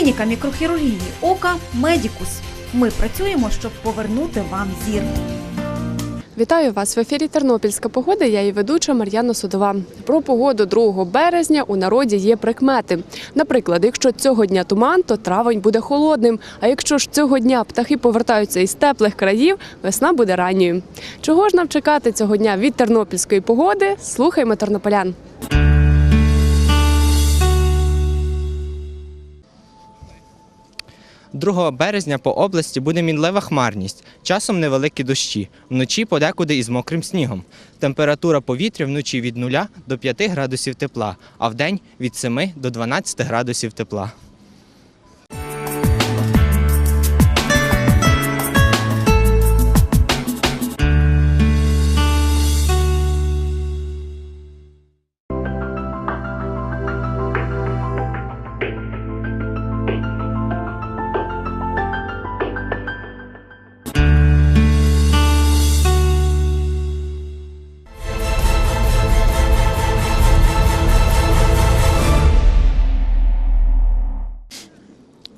Клініка мікрохірургії ока Медікус. Ми працюємо, щоб повернути вам зір. Вітаю вас в ефірі Тернопільська погода. Я її ведуча Мар'яна Судова. Про погоду 2 березня у народі є прикмети. Наприклад, якщо цього дня туман, то травень буде холодним. А якщо ж цього дня птахи повертаються із теплих країв, весна буде ранньою. Чого ж нам чекати цього дня від тернопільської погоди? Слухаймо тернополян. – 2 березня по області буде мінлива хмарність, часом невеликі дощі, вночі подекуди із мокрим снігом. Температура повітря вночі від 0 до 5 градусів тепла, а вдень від 7 до 12 градусів тепла. –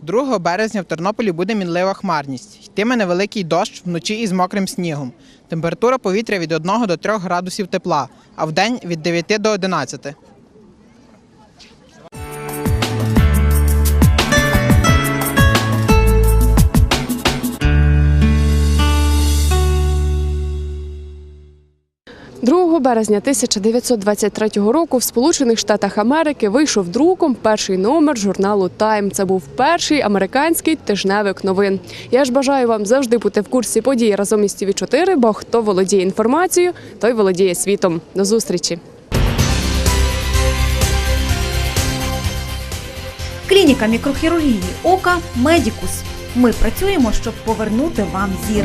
2 березня в Тернополі буде мінлива хмарність. Йтиме невеликий дощ вночі із мокрим снігом. Температура повітря від 1 до 3 градусів тепла, а вдень від 9 до 11. – 2 березня 1923 року в Сполучених Штатах Америки вийшов друком перший номер журналу Тайм. Це був перший американський тижневик новин. Я ж бажаю вам завжди бути в курсі подій разом із tv 4 бо хто володіє інформацією, той володіє світом. До зустрічі. Клініка мікрохірургії ока Медікус. Ми працюємо, щоб повернути вам зір.